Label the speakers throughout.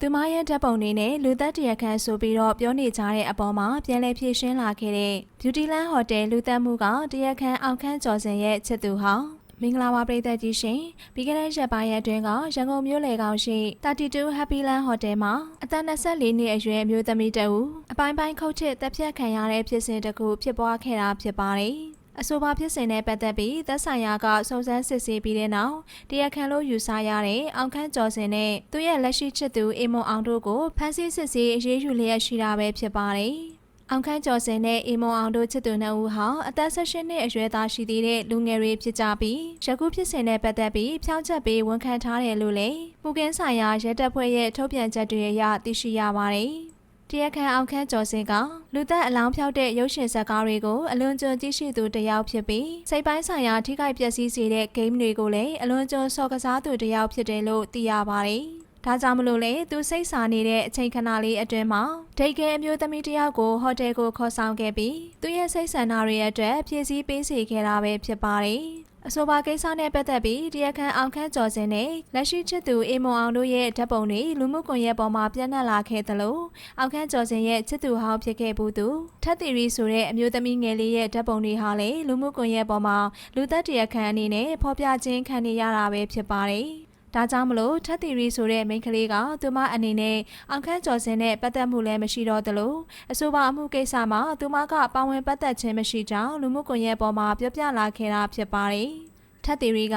Speaker 1: သူမရဲ့ဓာတ်ပုံတွေနဲ့လူသက်တရခန့်ဆိုပြီးတော့ပြောနေကြတဲ့အပေါ်မှာပြန်လည်ဖြည့်ရှင်းလာခဲ့တဲ့ Beautyland Hotel လူသက်မှုကတရခန့်အောင်ခန့်ကျော်စင်ရဲ့ချစ်သူဟောင်းမင်္ဂလာပါပရိသတ်ကြီးရှင်ပြီးခဲ့တဲ့ရက်ပိုင်းအတွင်းကရန်ကုန်မြို့လေကောင်ရှိ32 Happy Land Hotel မှာအသက်24နှစ်အရွယ်အမျိုးသမီးတဦးအပိုင်းပိုင်းခုတ်ချစ်တပ်ဖြတ်ခံရတဲ့ဖြစ်စဉ်တစ်ခုဖြစ်ပွားခဲ့တာဖြစ်ပါတယ် အဆိုပါဖြစ်စဉ်နဲ့ပတ်သက်ပြီးသက်ဆိုင်ရာကစုံစမ်းစစ်ဆေးပြီးတဲ့နောက်တရားခံလို့ယူဆရတဲ့အောင်ခန့်ကျော်စင်နဲ့သူရဲ့လက်ရှိချစ်သူအေမွန်အောင်တို့ကိုဖမ်းဆီးစစ်ဆေးအရေးယူလျက်ရှိတာပဲဖြစ်ပါတယ်။အောင်ခန့်ကျော်စင်နဲ့အေမွန်အောင်တို့ချစ်သူနှစ်ဦးဟာအသက်16နှစ်အရွယ်သားရှိသေးတဲ့လူငယ်တွေဖြစ်ကြပြီးယခုဖြစ်စဉ်နဲ့ပတ်သက်ပြီးဖြောင်းချက်ပေးဝန်ခံထားတယ်လို့လည်းမှုကင်းဆိုင်ရာရဲတပ်ဖွဲ့ရဲ့ထုတ်ပြန်ချက်တွေအရသိရှိရပါတယ်။ တရားခံအောင်ခန့်ကျော်စင်ကလူသက်အလောင်းဖြောက်တဲ့ရုပ်ရှင်ဇာတ်ကားတွေကိုအလွန်ကျွံကြည့်ရှုသူတစ်ယောက်ဖြစ်ပြီးစိတ်ပိုင်းဆိုင်ရာထိခိုက်ပျက်စီးစေတဲ့ဂိမ်းတွေကိုလည်းအလွန်ကျွံစော်ကစားသူတစ်ယောက်ဖြစ်တယ်လို့သိရပါတယ်။ဒါကြောင့်မလို့လေသူစိတ်ဆာနေတဲ့အချိန်ခဏလေးအတွင်းမှာဒိတ်ကဲအမျိုးသမီးတစ်ယောက်ကိုဟိုတယ်ကိုခေါ်ဆောင်ခဲ့ပြီးသူရဲ့စိတ်ဆန္ဒတွေအတွက်ဖြည့်ဆည်းပေးစီခဲ့တာပဲဖြစ်ပါတယ်။ အဆိုပါကိစ္စနဲ့ပတ်သက်ပြီးတရားခံအောင်ခန့်ကျော်စင်နဲ့လက်ရှိချစ်သူအေမွန်အောင်တို့ရဲ့ဓာတ်ပုံတွေလူမှုကွန်ရက်ပေါ်မှာပြန့်နှံ့လာခဲ့သလိုအောင်ခန့်ကျော်စင်ရဲ့ချစ်သူဟောင်းဖြစ်ခဲ့ဘူးသူထက်တီရီဆိုတဲ့အမျိုးသမီးငယ်လေးရဲ့ဓာတ်ပုံတွေဟာလည်းလူမှုကွန်ရက်ပေါ်မှာလူသက်တရားခံအနေနဲ့ဖော်ပြခြင်းခံနေရတာပဲဖြစ်ပါတယ်။ ဒါကြောင့်မလို့ထက်တီရီဆိုတဲ့မိန်းကလေးကသူမအနေနဲ့အောင်ခန့်ကျော်စင်နဲ့ပတ်သက်မှုလည်းမရှိတော့သလိုအဆိုပါအမှုကိစ္စမှာသူမကပါဝင်ပတ်သက်ခြင်းမရှိကြောင်းလူမှုကွန်ရက်ပေါ်မှာပြောပြလာခဲ့တာဖြစ်ပါတယ်။ထက်တီရီက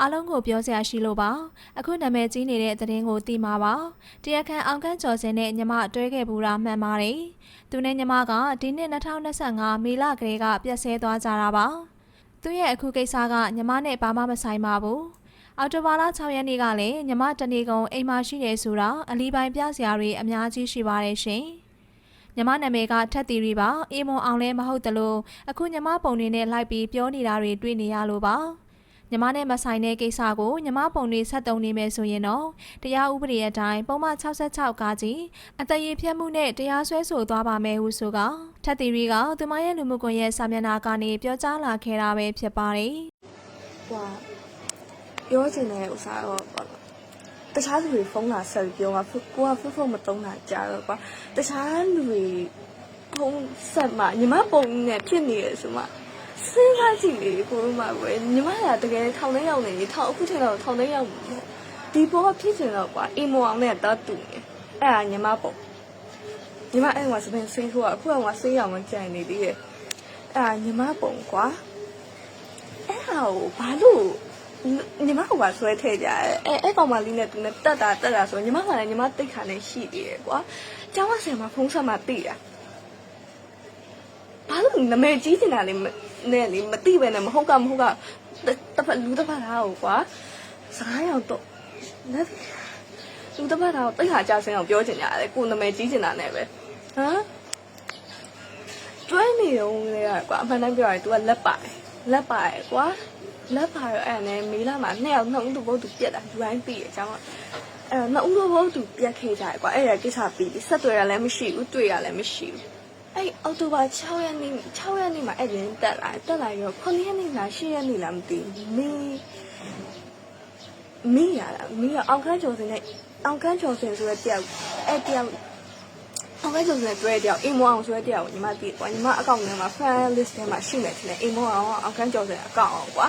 Speaker 1: အားလုံးကိုပြောစရာရှိလို့ပါအခုနာမည်ကြီးနေတဲ့သတင်းကိုသိမှာပါတရားခံအောင်ခန့်ကျော်စင်နဲ့ညီမတွဲခဲ့ဘူးတာမှန်ပါတယ်သူနဲ့ညီမကဒီနှစ်2025မေလကလေးကပြက်ဆဲသွားကြတာပါသူရဲ့အခုကိစ္စကညီမနဲ့ဘာမှမဆိုင်ပါဘူး အော်တိုဘာလ6ရက်နေ့ကလည်းညီမတနေကုန်အိမ်မှာရှိတယ်ဆိုတာအလီပိုင်ပြစရာတွေအများကြီးရှိပါတယ်ရှင်ညီမနာမည်ကထက်တီရီပါအေမွန်အောင်လည်းမဟုတ်တလို့အခုညီမပုံတွေနဲ့လိုက်ပြီးပြောနေတာတွေတွေ့နေရလို့ပါညီမနဲ့မဆိုင်တဲ့ကိစ္စကိုညီမပုံတွေဆက်တုံနေမယ်ဆိုရင်တော့တရားဥပဒေအတိုင်းပုံမှန်66ကကြီးအတရေဖြတ်မှုနဲ့တရားစွဲဆိုသွားပါမယ်ဟုဆိုကထက်တီရီကသူမရဲ့လူမှုကွန်ရက်စာမျက်နှာကနေပြောကြားလာခဲ့တာပဲဖြစ်ပါတယ်
Speaker 2: ဟွာ ပြောချင်တဲ့ဥစ္စာတော့ပေါ့နော်တခြားလူတွေဖုန်းလာဆက်ပြီးပြောမှာဖကိုကဖုန်းဖုန်းမတုံးတာကြာတော့ကွာတခြားလူတွေဖုန်းဆက်မှညီမပုံနဲ့ဖြစ်နေရဆိုမှစဉ်းစားကြည့်လေကိုတို့မှပဲညီမကတကယ်ထောင်ထဲရောက်နေပြီထောင်အခုထင်တော့ထောင်ထဲရောက်ပြီဒီဘောကဖြစ်ချင်တော့ကွာအိမ်မောင်နဲ့တတ်တူနေအဲ့ဒါညီမပုံညီမအဲ့မှာစပင်းစိတ်ထိုးကအခုကမှစိတ်ရောင်မကြိုင်နေသေးရဲ့အဲ့ဒါညီမပုံကွာအဲ့ဟာကိုဘာလို့ ညီမကပါဆွဲထည့်ကြရဲအဲအဲ့ကောင်မလေးနဲ့သူနဲ့တက်တာတက်တာဆိုညီမကလည်းညီမတိတ်ခါနဲ့ရှိသေးတယ်ကွာကျောင်းဆရာမဖုန်းဆက်မှသိတာဘာလို့နမဲကြီးနေတာလဲနဲ့လေမသိပဲနဲ့မဟုတ်ကမဟုတ်ကတစ်ဖက်လူတစ်ဖက်သားကိုကွာစကားရောက်တော့လက်လူတစ်ဖက်သားကိုတိတ်ခါကြဆင်းအောင်ပြောချင်ကြတယ်ကိုနမဲကြီးနေတာနဲ့ပဲဟမ်တွဲနေတော့လေကွာအမှန်တမ်းပြောရင် तू ကလက်ပါတယ်လက်ပါတယ်ကွာ လက်ပါရအဲ့နဲ့မေးလာမှာနှစ်ယောက်နှစ်ဦးတို့ဘုတ်သူပြက်တာယူတိုင်းပြီးရအကြောင်းအဲ့တော့နှစ်ဦးတို့ဘုတ်သူပြက်ခဲ့ကြတယ်ကွာအဲ့ရကိစ္စပြီးပြီဆက်တွေ့ရလည်းမရှိဘူးတွေ့ရလည်းမရှိဘူးအဲ့အောက်တိုဘာ6ရက်နေ့6ရက်နေ့မှာအဲ့ရင်တက်လာတက်လာရော9ရက်နေ့လား10ရက်နေ့လားမသိဘူးမေးမေးရတာမေးရအောင်ခန်းကျော်စင်နဲ့အောင်ခန်းကျော်စင်ဆိုတဲ့တယောက်အဲ့တယောက် အောင်ခန်းကျော်စင်တွေ့တဲ့တယောက်အိမ်မောအောင်ဆိုတဲ့တယောက်ကိုညီမသိကွာညီမအကောင့်ထဲမှာ friend list ထဲမှာရှိနေတယ်အိမ်မောအောင်အောင်ခန်းကျော်စင်အကောင့်အောင်ကွာ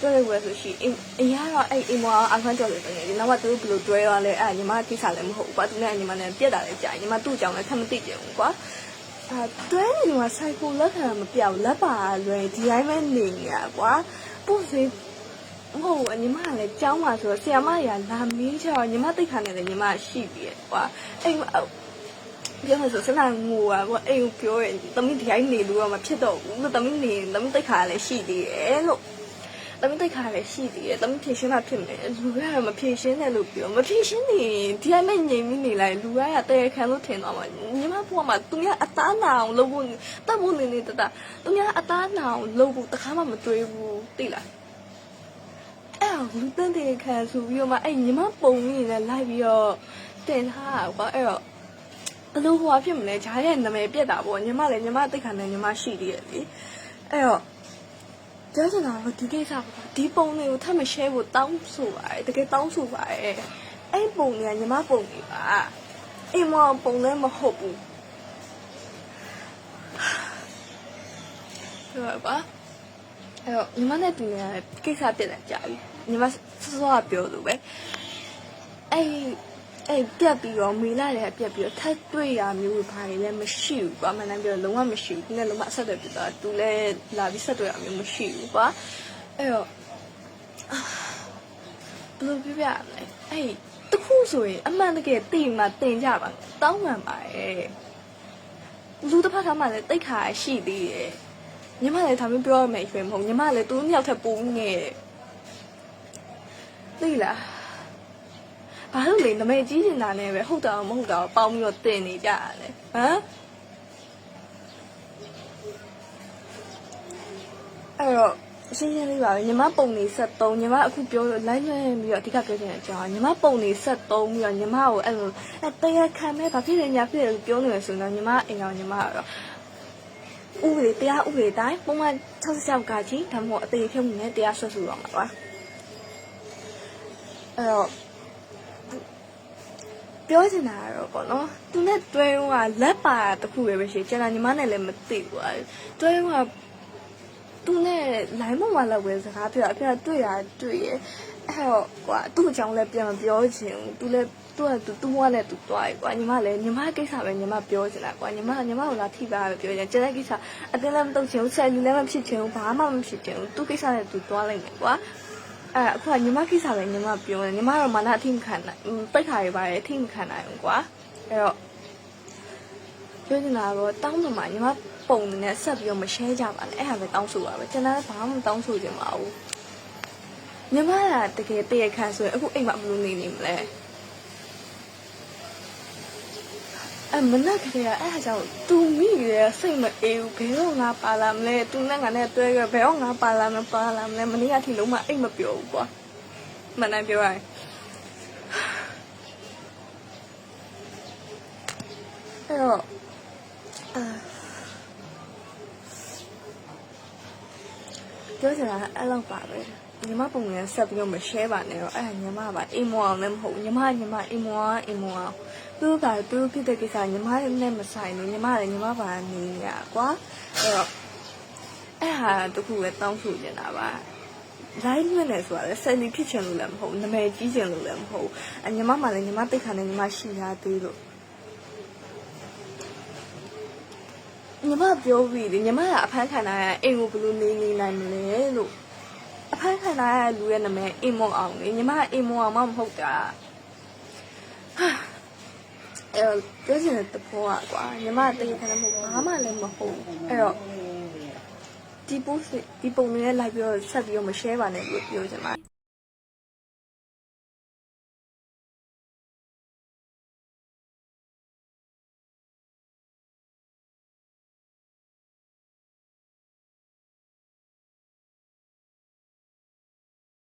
Speaker 2: တွဲဝဲဆိုရှိအင်းအရာတော့အဲ့အိမ်မောအခန်းကျော်တယ်တကယ်ဒီနောက်မှသူတို့ဘယ်လိုတွဲရလဲအဲ့ညီမကိစ္စလည်းမဟုတ်ဘူးကွာသူနဲ့ညီမနဲ့ပြက်တာလည်းကြာညီမသူ့ကြောင့်လည်းထပ်မသိကြဘူးကွာအာတွဲနေမှာဆိုင်ကိုလက်ခံမပြောက်လက်ပါလွယ်ဒီတိုင်းပဲနေနေရကွာပို့စေမဟုတ်ဘူးညီမကလည်းကြောင်းပါဆိုတော့ဆီယမရလာမင်းချောညီမတိတ်ခါနေတယ်ညီမရှိပြီကွာအဲ့ ပြောမှဆိုစနာငိုอ่ะကွာအိမ်ကိုပြောရင်တမီးဒီတိုင်းနေလို့တော့မဖြစ်တော့ဘူးတမီးနေတမီးတိတ်ခါလည်းရှိသေးတယ်လို့တမင်တိတ်ခါလည်းရှိသေးတယ်တမင်ဖြည့်ရှင်းတာဖြစ်မယ်လူကမဖြည့်ရှင်းတယ်လို့ပြောမဖြည့်ရှင်းနေဒီအမဲ့ငြိမ်မိနေလိုက်လူကရတဲ့ခံလို့ထင်တော့မှညီမဘုရားမှာသူများအသားနာအောင်လုပ်ဖို့တတ်ဖို့နေနေတတသူများအသားနာအောင်လုပ်ဖို့တခါမှမတွေးဘူးသိလားအဲ့လူတန်းတဲ့ခံဆိုပြီးတော့မှအဲ့ညီမပုံနေနဲ့လိုက်ပြီးတော့တင်ထားတာကွာအဲ့တော့ဘ လို့ဟိုဖြစ်မလဲဂျားရဲ့နာမည်ပြက်တာပေါ့ညီမလည်းညီမတိတ်ခါနဲ့ညီမရှိသေးရဲ့လေအဲ့တော့တပြောချင်တာကဒီကိစ္စပေါ့ဒီပုံတွေကိုထပ်မ share ဖို့တောင်းဆိုပါတယ်တကယ်တောင်းဆိုပါတယ်အဲ့ပုံတွေကညီမပုံတွေပါအိမ်မပုံလည်းမဟုတ်ဘူးဆိုတော့ပါအဲ့တော့ညီမနဲ့တူနေရတဲ့ကိစ္စပြက်လာကြပြီညီမစောစောကပြောလို့ပဲအဲ့ အဲ့ပြက်ပြီးတော့မေလာလည်းပြက်ပြီးတော့ထပ်တွေ့ရမျိုးဘာတွေလည်းမရှိဘူးကွာမနက်ပြောလုံးဝမရှိဘူးဒီနေ့လုံးဝအဆက်အသွယ်ပြတာသူလည်းလာပြီးဆက်တွေ့ရမျိုးမရှိဘူးကွာအဲ့တော့ဘယ်လိုပြပြရမလဲအဲ့တခုဆိုရင်အမှန်တကယ်သိမှတင်ကြပါတောင်းပန်ပါရဲ့လူတစ်ဖက်သားမှလည်းတိတ်ခါရှိသေးတယ်ညီမလည်းဒါမျိုးပြောရမယ်ရွှေမဟုတ်ညီမလည်းသူနှစ်ယောက်ထပ်ပိုးငယ်သိလား ဘာလို့လဲနမဲကြီးနေတာနဲ့ပဲဟုတ်တာမဟုတ်တာပေါင်းပြီးတော့တင်နေကြရတယ်ဟမ်အဲ့တော့ရှင်းရှင်းလေးပါပဲညီမပုံနေ73ညီမအခုပြောလို့ line လွှဲပြီးတော့အဓိကပြောချင်တဲ့အကြောင်းညီမပုံနေ73ပြီးတော့ညီမကိုအဲ့လိုအဲ့တရားခံမဲ့ဘာဖြစ်လဲညာဖြစ်လဲလို့ပြောနေရဆိုတော့ညီမအိမ်အောင်ညီမကတော့ဥပဒေတရားဥပဒေတိုင်းပုံမှန်66ကကြီးဒါမှမဟုတ်အသေးဖြုတ်မှုနဲ့တရားဆွတ်ဆူတော့မှာပါအဲ့တော့ ပြောချင်တာကတော့ပေါ့နော်သူနဲ့တွဲတော့ကလက်ပါတာတစ်ခုပဲပဲရှိကျန်တာညီမနဲ့လည်းမသိဘူးอ่ะတွဲတော့ကသူနဲ့ line ပေါ်မှာလည်းဝယ်စကားပြောအဖေကတွေ့ရတွေ့ရအဲ့တော့ကွာသူ့အကြောင်းလည်းပြန်မပြောချင်ဘူးသူလည်းသူကသူသူ့ဘဝနဲ့သူတွားရကွာညီမလည်းညီမကိစ္စပဲညီမပြောချင်တာကွာညီမညီမကလာထိပါပဲပြောချင်ကျန်တဲ့ကိစ္စအတင်းလည်းမတော့ချင်ဘူးဆက်လူလည်းမဖြစ်ချင်ဘူးဘာမှမဖြစ်ချင်ဘူးသူ့ကိစ္စနဲ့သူတွားလိုက်မယ်ကွာ အဲ့အခုကညီမကိစ္စပဲညီမပြောတယ်ညီမတော့မနအထိမခံနိုင်ပိတ်ခါရပါတယ်အထိမခံနိုင်ဘူးကွာအဲ့တော့ပြောနေတာတော့တောင်းပန်မှာညီမပုံနဲ့ဆက်ပြီးတော့မ share ကြပါနဲ့အဲ့ဟာပဲတောင်းဆိုပါပဲကျွန်တော်ကဘာမှမတောင်းဆိုချင်ပါဘူးညီမကတကယ်တည့်ရခန့်ဆိုရင်အခုအိမ်မှာဘယ်လိုနေနေမလဲ အမနက်ကလေးကအဲ့ဒါကြောင့်သူမိရစိတ်မအေးဘူးဘယ်တော့ငါပါလာမလဲသူနဲ့ငါနဲ့တွဲကြဘယ်တော့ငါပါလာမလဲပါလာမလဲမနေ့ကထိလုံးမအိတ်မပြောဘူးကွာမနိုင်ပြောရရင်အဲ့တော့အာပြောချင်တာအဲ့လောက်ပါပဲညီမပုံနဲ့ဆက်ပြီးတော့မ share ပါနဲ့တော့အဲ့ဒါညီမပါအိမ်မောအောင်လည်းမဟုတ်ဘူးညီမညီမအိမ်မောအောင်အိမ်မောအောင် သူကသူဖြစ်တဲ့ကိစ္စညီမနဲ့မဆိုင်ဘူးညီမလည်းညီမပါနေရကွာအဲ့တော့အဲ့ဟာတခုပဲတောင်းဆိုနေတာပါ line လွှင့်နေဆိုတာလေ send ဖြစ်ချင်လို့လည်းမဟုတ်ဘူးနာမည်ကြီးချင်လို့လည်းမဟုတ်ဘူးအညီမမှလည်းညီမတိတ်ခါနဲ့ညီမရှိရသေးလို့ညီမပြောပြီးလေညီမကအဖမ်းခံရအိမ်ကိုဘယ်လိုနေနေနိုင်မလဲလို့အဖမ်းခံရတဲ့လူရဲ့နာမည်အိမ်မောအောင်လေညီမကအိမ်မောအောင်မမဟုတ်တာဟာ အဲ့တော့ပြောချင်တဲ့သဘောอ่ะကွာညီမတိတ်ခါနဲ့မဟုတ်ဘာမှလည်းမဟုတ်ဘူးအဲ့တော့ဒီ post ဒီပုံလေးလိုက်ပြီးတော့ဆက်ပြီးတော့မ share ပါနဲ့လို့ပြောချင်ပါတယ်